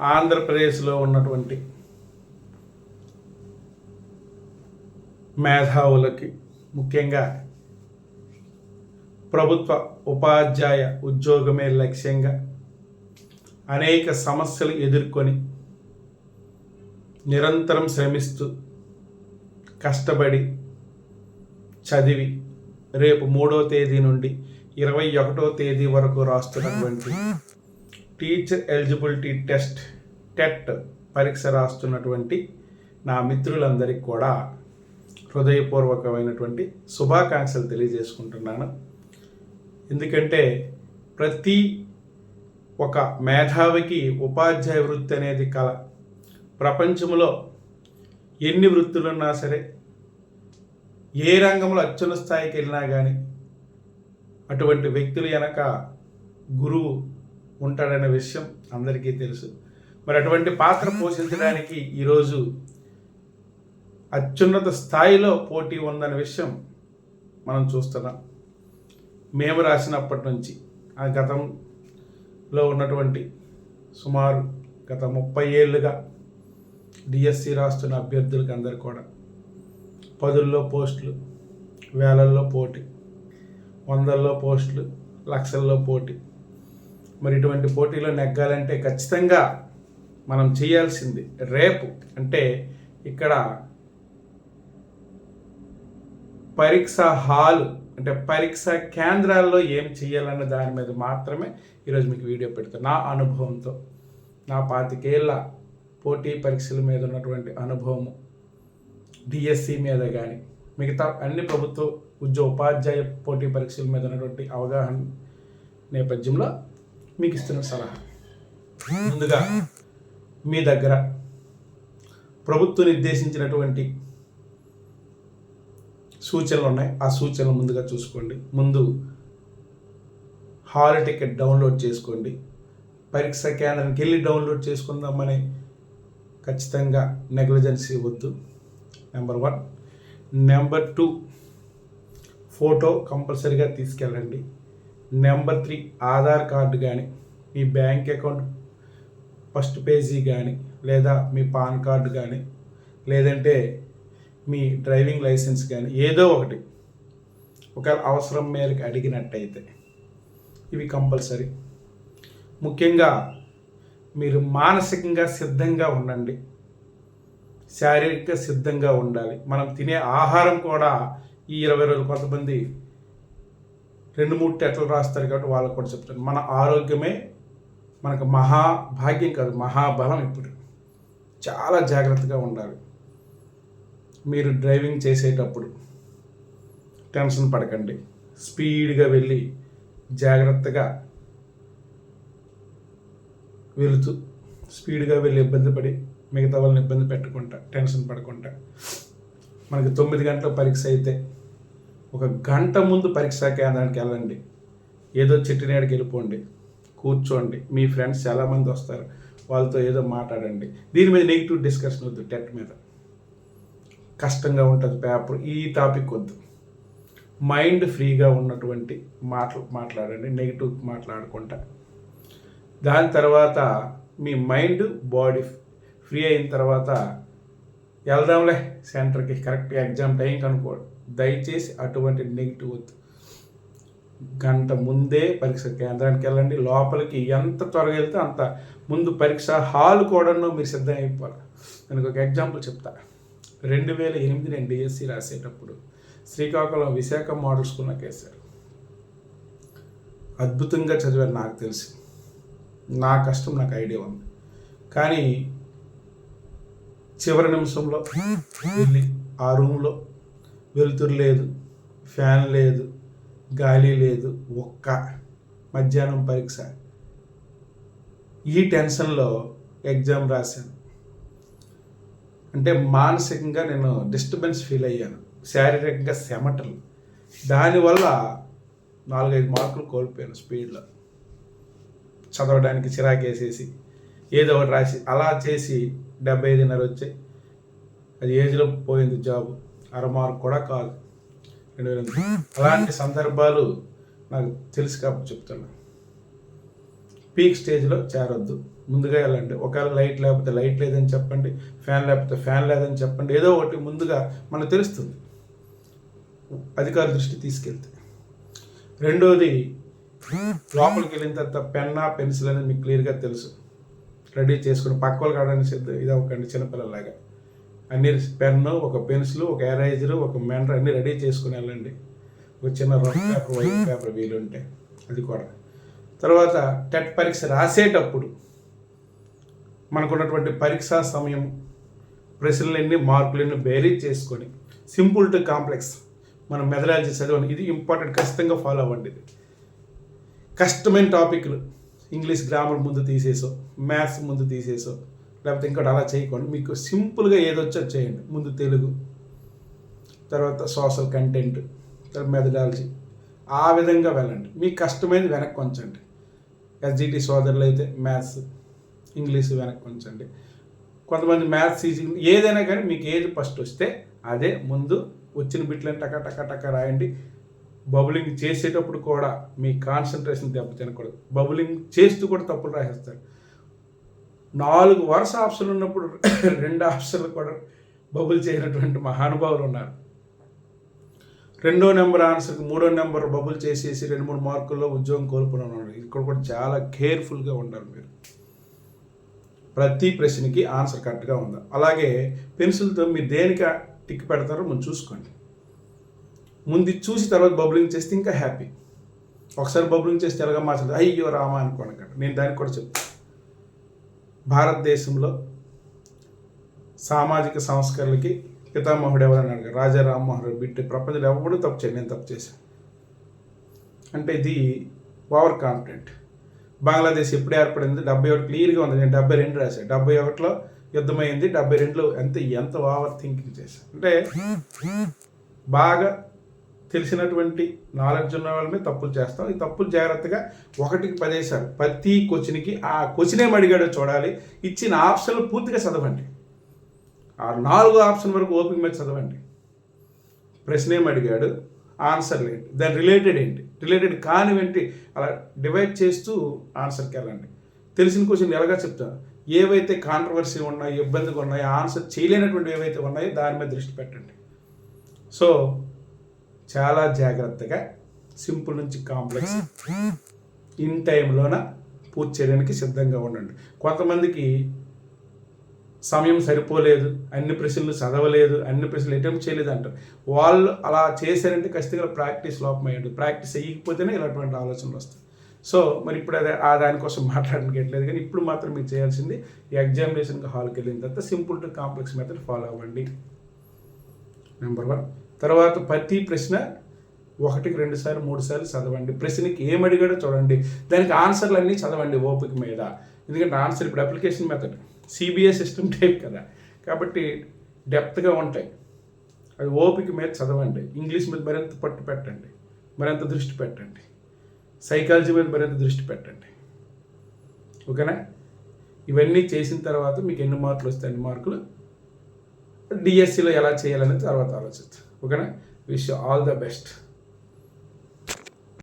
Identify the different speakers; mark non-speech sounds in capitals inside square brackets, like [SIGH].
Speaker 1: ఆంధ్రప్రదేశ్లో ఉన్నటువంటి మేధావులకి ముఖ్యంగా ప్రభుత్వ ఉపాధ్యాయ ఉద్యోగమే లక్ష్యంగా అనేక సమస్యలు ఎదుర్కొని నిరంతరం శ్రమిస్తూ కష్టపడి చదివి రేపు మూడో తేదీ నుండి ఇరవై ఒకటో తేదీ వరకు రాస్తున్నటువంటి టీచర్ ఎలిజిబిలిటీ టెస్ట్ టెట్ పరీక్ష రాస్తున్నటువంటి నా మిత్రులందరికీ కూడా హృదయపూర్వకమైనటువంటి శుభాకాంక్షలు తెలియజేసుకుంటున్నాను. ఎందుకంటే ప్రతి ఒక మేధావికి ఉపాధ్యాయ వృత్తి అనేది కళ ప్రపంచంలో ఎన్ని వృత్తులున్నా సరే ఏ రంగంలో అత్యున్న స్థాయికి వెళ్ళినా కానీ అటువంటి వ్యక్తులు వెనక గురువు ఉంటాడనే విషయం అందరికీ తెలుసు. మరి అటువంటి పాత్ర పోషించడానికి ఈరోజు అత్యున్నత స్థాయిలో పోటీ ఉందనే విషయం మనం చూస్తున్నాం. మేము రాసినప్పటి నుంచి ఆ గతంలో ఉన్నటువంటి సుమారు గత ముప్పై ఏళ్ళుగా డిఎస్సి రాస్తున్న అభ్యర్థులకి అందరు కూడా పదుల్లో పోస్టులు వేలల్లో పోటీ వందల్లో పోస్టులు లక్షల్లో పోటీ మరి ఇటువంటి పోటీలో నెగ్గాలంటే ఖచ్చితంగా మనం చేయాల్సింది రేపు. అంటే ఇక్కడ పరీక్ష హాల్ అంటే పరీక్ష కేంద్రాల్లో ఏం చేయాలన్న దాని మీద మాత్రమే ఈరోజు మీకు వీడియో పెడతాను నా అనుభవంతో నా పాతికేళ్ళ పోటీ పరీక్షల మీద ఉన్నటువంటి అనుభవము డిఎస్సి మీద కానీ మిగతా అన్ని ప్రభుత్వ ఉద్యోగ ఉపాధ్యాయ పోటీ పరీక్షల మీద ఉన్నటువంటి అవగాహన నేపథ్యంలో మీకు ఇస్తున్న సలహా. ముందుగా మీ దగ్గర ప్రభుత్వం నిర్దేశించినటువంటి సూచనలు ఉన్నాయి. ఆ సూచనలు ముందుగా చూసుకోండి. ముందు హాల్ టికెట్ డౌన్లోడ్ చేసుకోండి. పరీక్ష కేంద్రానికి వెళ్ళి డౌన్లోడ్ చేసుకుందామని ఖచ్చితంగా నెగ్లిజెన్సీ వద్దు number one. Number two photo కంపల్సరీగా తీసుకెళ్ళండి. నెంబర్ త్రీ ఆధార్ కార్డు కానీ మీ బ్యాంక్ అకౌంట్ ఫస్ట్ పేజీ కానీ లేదా మీ పాన్ కార్డు కానీ లేదంటే మీ డ్రైవింగ్ లైసెన్స్ కానీ ఏదో ఒకటి ఒకవేళ అవసరం మేరకు అడిగినట్టయితే ఇవి కంపల్సరీ. ముఖ్యంగా మీరు మానసికంగా సిద్ధంగా ఉండండి. శారీరక సిద్ధంగా ఉండాలి. మనం తినే ఆహారం కూడా ఈ ఇరవై రోజులు కొంతమంది రెండు మూడు టెట్లు రాస్తారు కాబట్టి వాళ్ళకు కూడా చెప్తాను. మన ఆరోగ్యమే మనకు మహాభాగ్యం కాదు మహాబలం ఇప్పుడు. చాలా జాగ్రత్తగా ఉండాలి. మీరు డ్రైవింగ్ చేసేటప్పుడు టెన్షన్ పడకండి. స్పీడ్గా వెళ్ళి జాగ్రత్తగా వెళుతూ స్పీడ్గా వెళ్ళి ఇబ్బంది పడి మిగతా వాళ్ళని ఇబ్బంది పెట్టకుండా టెన్షన్ పడకుండా మనకి తొమ్మిది గంటల పరీక్ష అయితే ఒక గంట ముందు పరీక్షా కేంద్రానికి వెళ్ళండి. ఏదో చెట్టు నీడకి వెళ్ళిపోండి. కూర్చోండి. మీ ఫ్రెండ్స్ చాలామంది వస్తారు. వాళ్ళతో ఏదో మాట్లాడండి. దీని మీద నెగిటివ్ డిస్కషన్ వద్దు టెట్ మీద. కష్టంగా ఉంటుంది పేపర్. ఈ టాపిక్ వద్దు. మైండ్ ఫ్రీగా ఉన్నటువంటి మాటలు మాట్లాడండి. నెగిటివ్ మాట్లాడకుండా దాని తర్వాత మీ మైండ్ బాడీ ఫ్రీ అయిన తర్వాత వెళ్దాంలే సెంటర్కి. కరెక్ట్ ఎగ్జామ్ టైం కనుక్కో దయచేసి అటువంటి నెగిటివ్ వద్దు. గంట ముందే పరీక్ష కేంద్రానికి వెళ్ళండి. లోపలికి ఎంత త్వరగా వెళ్తే అంత ముందు పరీక్ష హాల్ కూడాను మీరు సిద్ధం అయిపోవాలి. నేను ఒక ఎగ్జాంపుల్ చెప్తా. రెండు వేల ఎనిమిది నేను డిఎస్సి రాసేటప్పుడు శ్రీకాకుళం విశాఖ మోడల్ స్కూల్ నాకు వేశారు. అద్భుతంగా చదివారు నాకు తెలిసి. నా కష్టం నాకు ఐడియా ఉంది. కానీ చివరి నిమిషంలో వెళ్ళి ఆ రూమ్లో వెలుతురు లేదు ఫ్యాన్ లేదు గాలి లేదు ఒక్క మధ్యాహ్నం పరీక్ష. ఈ టెన్షన్లో ఎగ్జామ్ రాశాను. అంటే మానసికంగా నేను డిస్టర్బెన్స్ ఫీల్ అయ్యాను. శారీరకంగా సెమటలు. దానివల్ల నాలుగైదు మార్కులు కోల్పోయాను స్పీడ్లో. చదవడానికి చిరాకేసేసి ఏదో ఒకటి రాసి అలా చేసి డెబ్బై ఐదున్నర వచ్చాయి. అది ఏజ్లో పోయింది జాబ్. అరమారు కూడా కాదు. రెండు వేల అలాంటి సందర్భాలు నాకు తెలుసు కాబట్టి చెప్తున్నా. పీక్ స్టేజ్లో చేరొద్దు. ముందుగా వెళ్ళండి. ఒకవేళ లైట్ లేకపోతే లైట్ లేదని చెప్పండి ఫ్యాన్ లేకపోతే ఫ్యాన్ లేదని చెప్పండి ఏదో ఒకటి ముందుగా మనకు తెలుస్తుంది. అధికారుల దృష్టి తీసుకెళ్తే. రెండోది లోపలికి వెళ్ళిన తర్వాత పెన్నా పెన్సిల్ అనేది మీకు క్లియర్గా తెలుసు. రెడీ చేసుకుని పక్క వాళ్ళు కావడానికి సిద్ధ ఇది అవ్వకండి చిన్నపిల్లలాగా. అన్ని పెన్ను ఒక పెన్సిల్ ఒక ఎరైజర్ ఒక మెంటర్ అన్ని రెడీ చేసుకుని వెళ్ళండి. ఒక చిన్న రఫ్ పేపర్ వైట్ పేపర్ వీలుంటే అది కూడా. తర్వాత టెట్ పరీక్ష రాసేటప్పుడు మనకున్నటువంటి పరీక్షా సమయం ప్రశ్నలన్నీ మార్కులన్నీ బేరీ చేసుకొని సింపుల్ టు కాంప్లెక్స్ మనం మెథడాలజీ చదవండి. ఇది ఇంపార్టెంట్ ఖచ్చితంగా ఫాలో అవ్వండి ఇది. కష్టమైన టాపిక్లు ఇంగ్లీష్ గ్రామర్ ముందు తీసేసో మ్యాథ్స్ ముందు తీసేసో లేకపోతే ఇంకోటి అలా చేయకండి. మీకు సింపుల్గా ఏదొచ్చో చేయండి. ముందు తెలుగు తర్వాత సోషల్ కంటెంట్ తర్వాత మెథడాలజీ ఆ విధంగా వెళ్ళండి. మీకు కష్టమైనది వెనక్కి ఉంచండి ఎస్జిటి సోదరులు అయితే మ్యాథ్స్ ఇంగ్లీష్ వెనక్కి ఉంచండి కొంతమంది మ్యాథ్స్ ఈజీ ఏదైనా కానీ మీకు ఏది ఫస్ట్ వస్తే అదే ముందు వచ్చిన బిట్లను టక టక టక రాయండి. బబులింగ్ చేసేటప్పుడు కూడా మీ కాన్సన్ట్రేషన్ దెబ్బ తినకూడదు. బబులింగ్ చేస్తూ కూడా తప్పులు రాసేస్తారు. నాలుగు వరుస ఆప్షన్లు ఉన్నప్పుడు [COUGHS] రెండు ఆప్షన్లు కూడా బబుల్ చేయనటువంటి మహానుభావులు ఉన్నారు. రెండో నెంబర్ ఆన్సర్కి మూడో నెంబర్ బబుల్ చేసేసి రెండు మూడు మార్కుల్లో ఉద్యోగం కోల్పోయిన ఉన్నారు ఇక్కడ కూడా చాలా కేర్ఫుల్గా ఉండాలి మీరు. ప్రతి ప్రశ్నకి ఆన్సర్ కరెక్ట్గా ఉందా. అలాగే పెన్సిల్తో మీరు దేనికి టిక్ పెడతారో ముందు చూసుకోండి. ముందు చూసి తర్వాత బబులింగ్ చేస్తే ఇంకా హ్యాపీ. ఒకసారి బబులింగ్ చేస్తే ఎలాగ మార్చలేదు అయ్యో రామా అనుకోండి. నేను దానికి కూడా చెప్తాను. భారతదేశంలో సామాజిక సంస్కరణలకి పితామహుడు ఎవరని అడిగారు రాజా రామ్మోహన్ రెడ్డి బిడ్డ ప్రపంచంలో ఎవరు తప్పు చేయను నేను తప్పు చేశాను. అంటే ఇది ఓవర్ కాన్ఫిడెంట్. బంగ్లాదేశ్ ఎప్పుడు ఏర్పడింది? డెబ్బై ఒకటి క్లియర్గా ఉంది. నేను డెబ్బై రెండు రాశాను డెబ్బై ఒకటిలో యుద్ధమైంది డెబ్బై రెండులో ఎంత ఎంత ఓవర్ థింకింగ్ చేశాను. అంటే బాగా తెలిసినటువంటి నాలెడ్జ్ ఉన్న వాళ్ళమే తప్పులు చేస్తాం. ఈ తప్పులు జాగ్రత్తగా ఒకటికి పదేసారు ప్రతి క్వశ్చన్కి ఆ క్వశ్చన్ ఏం అడిగాడో చూడాలి. ఇచ్చిన ఆప్షన్లు పూర్తిగా చదవండి. ఆ నాలుగో ఆప్షన్ వరకు ఓపిక మీద చదవండి. ప్రశ్న ఏం అడిగాడు. ఆన్సర్లు ఏంటి దాని రిలేటెడ్ ఏంటి? రిలేటెడ్ కానివేంటి? అలా డివైడ్ చేస్తూ ఆన్సర్కి వెళ్ళండి. తెలిసిన క్వశ్చన్ ఎలాగా చెప్తాను? ఏవైతే కాంట్రవర్సీ ఉన్నాయో ఇబ్బందిగా ఉన్నాయో ఆన్సర్ చేయలేనటువంటి ఏవైతే ఉన్నాయో దాని మీద దృష్టి పెట్టండి. సో చాలా జాగ్రత్తగా సింపుల్ నుంచి కాంప్లెక్స్. ఇన్ టైంలోన పూర్తి చేయడానికి సిద్ధంగా ఉండండి. కొంతమందికి సమయం సరిపోలేదు అన్ని ప్రశ్నలు చదవలేదు అన్ని ప్రశ్నలు అటెంప్ట్ చేయలేదు అంటారు. వాళ్ళు అలా చేశారంటే ఖచ్చితంగా ప్రాక్టీస్ లోపమయ్యండి ప్రాక్టీస్ చేయకపోతేనే ఇలాంటి ఆలోచనలు వస్తాయి. సో మరి ఇప్పుడు అదే ఆ దానికోసం మాట్లాడడానికి కానీ ఇప్పుడు మాత్రం మీరు చేయాల్సింది ఈ ఎగ్జామినేషన్కి హాల్కి వెళ్ళిన తర్వాత simple to complex method follow అవ్వండి. నెంబర్ వన్ తర్వాత ప్రతి ప్రశ్న ఒకటికి రెండు సార్లు మూడు సార్లు చదవండి. ప్రశ్నకి ఏం అడిగాడో చూడండి. దానికి ఆన్సర్లు అన్నీ చదవండి ఓపిక మీద. ఎందుకంటే ఆన్సర్ ఇప్పుడు application method CBI system type కదా. కాబట్టి డెప్త్గా ఉంటాయి. అది ఓపిక మీద చదవండి. ఇంగ్లీష్ మీద మరింత పట్టు పెట్టండి. మరింత దృష్టి పెట్టండి. సైకాలజీ మీద మరింత దృష్టి పెట్టండి. ఓకేనా? ఇవన్నీ చేసిన తర్వాత మీకు ఎన్ని మార్కులు వస్తాయి? అన్ని మార్కులు? డిఎస్సిలో ఎలా చేయాలనేది తర్వాత ఆలోచిస్తాను ఓకేనా విష్ ఆల్ ద బెస్ట్